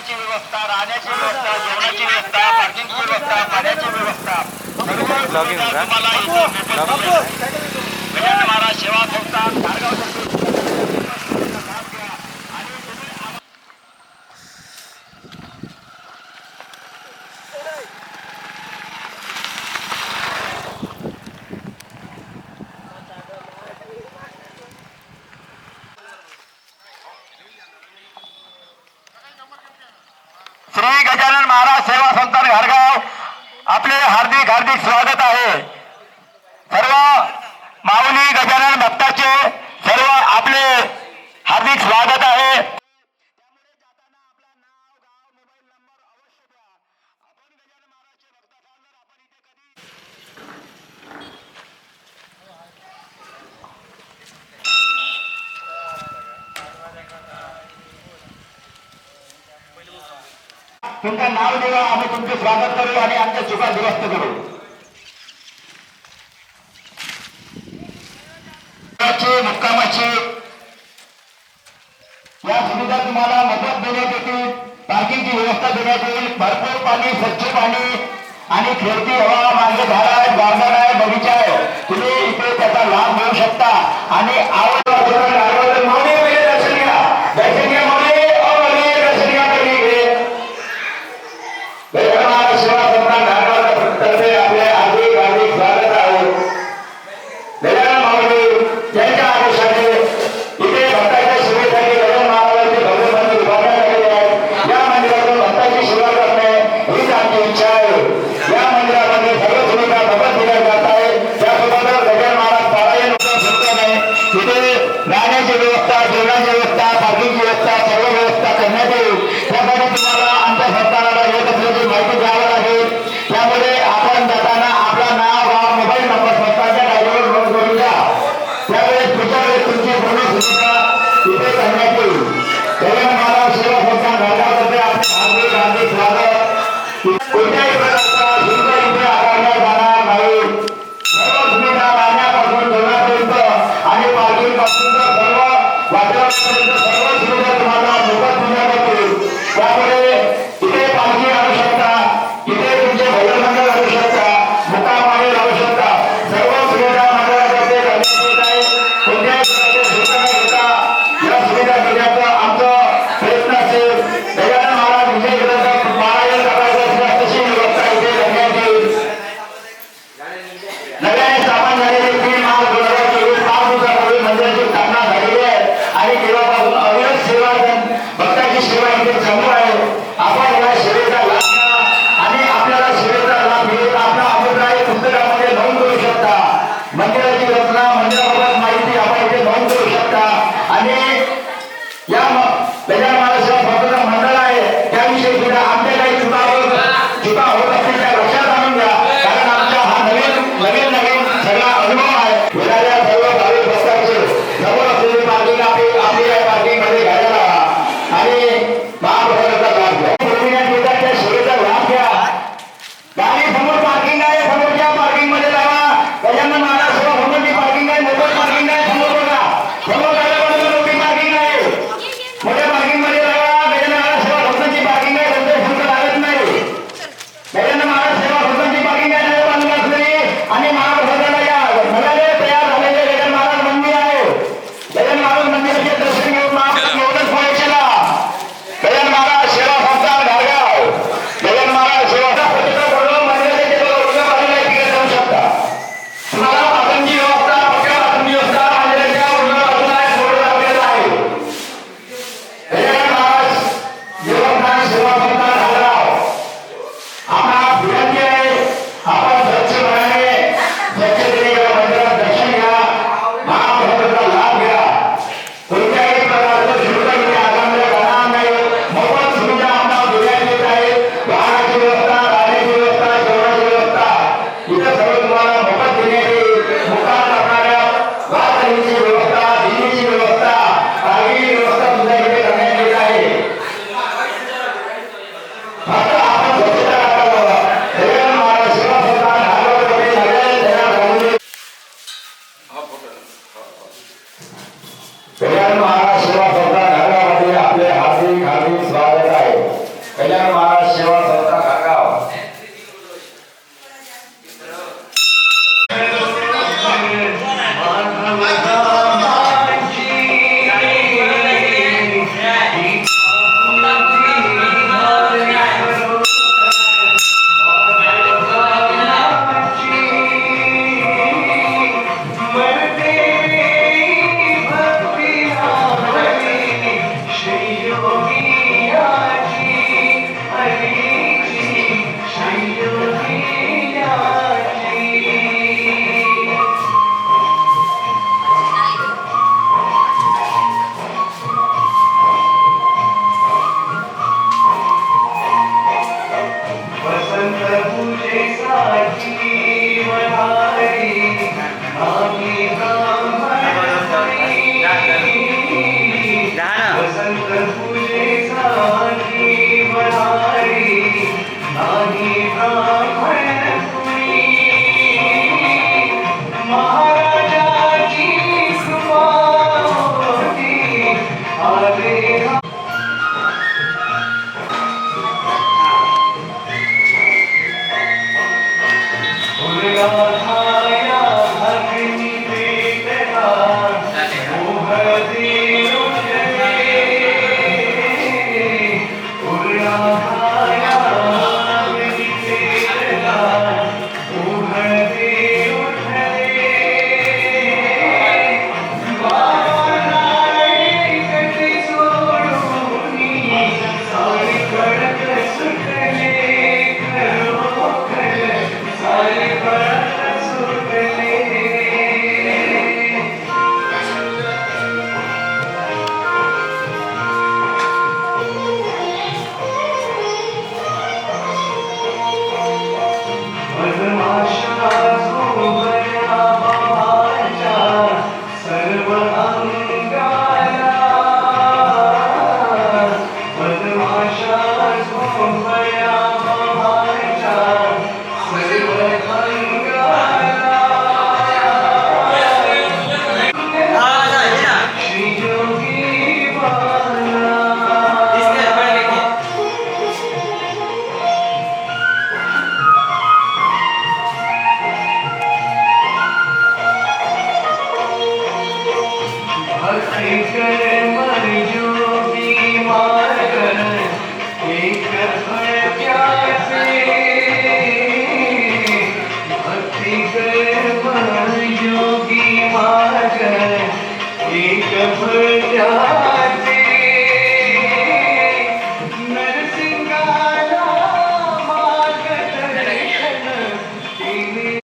जेवणाची व्यवस्था राहण्याची व्यवस्था जेवणाची व्यवस्था पार्किंगची व्यवस्था पाण्याची व्यवस्था. तुम्हाला सेवा संस्था. महाराज सेवा संतान हरगाव. आपले हार्दिक हार्दिक स्वागत आहे. सर्व तुमका नाव देवा आम्ही तुमचे स्वागत करू आणि आमच्या चुका दुरुस्त करू. मुक्कामाची या सुविधा तुम्हाला मदत देण्यात येतील पार्किंगची व्यवस्था देण्यात येईल भरपूर पाणी स्वच्छ पाणी आणि खेळती हवा मागे झाड आहे गार्डन आहे बगीचा आहे तुम्ही इथे त्याचा लाभ घेऊ शकता. आणि आवड Marsh. प्रेम योगी मार्ग एक भजा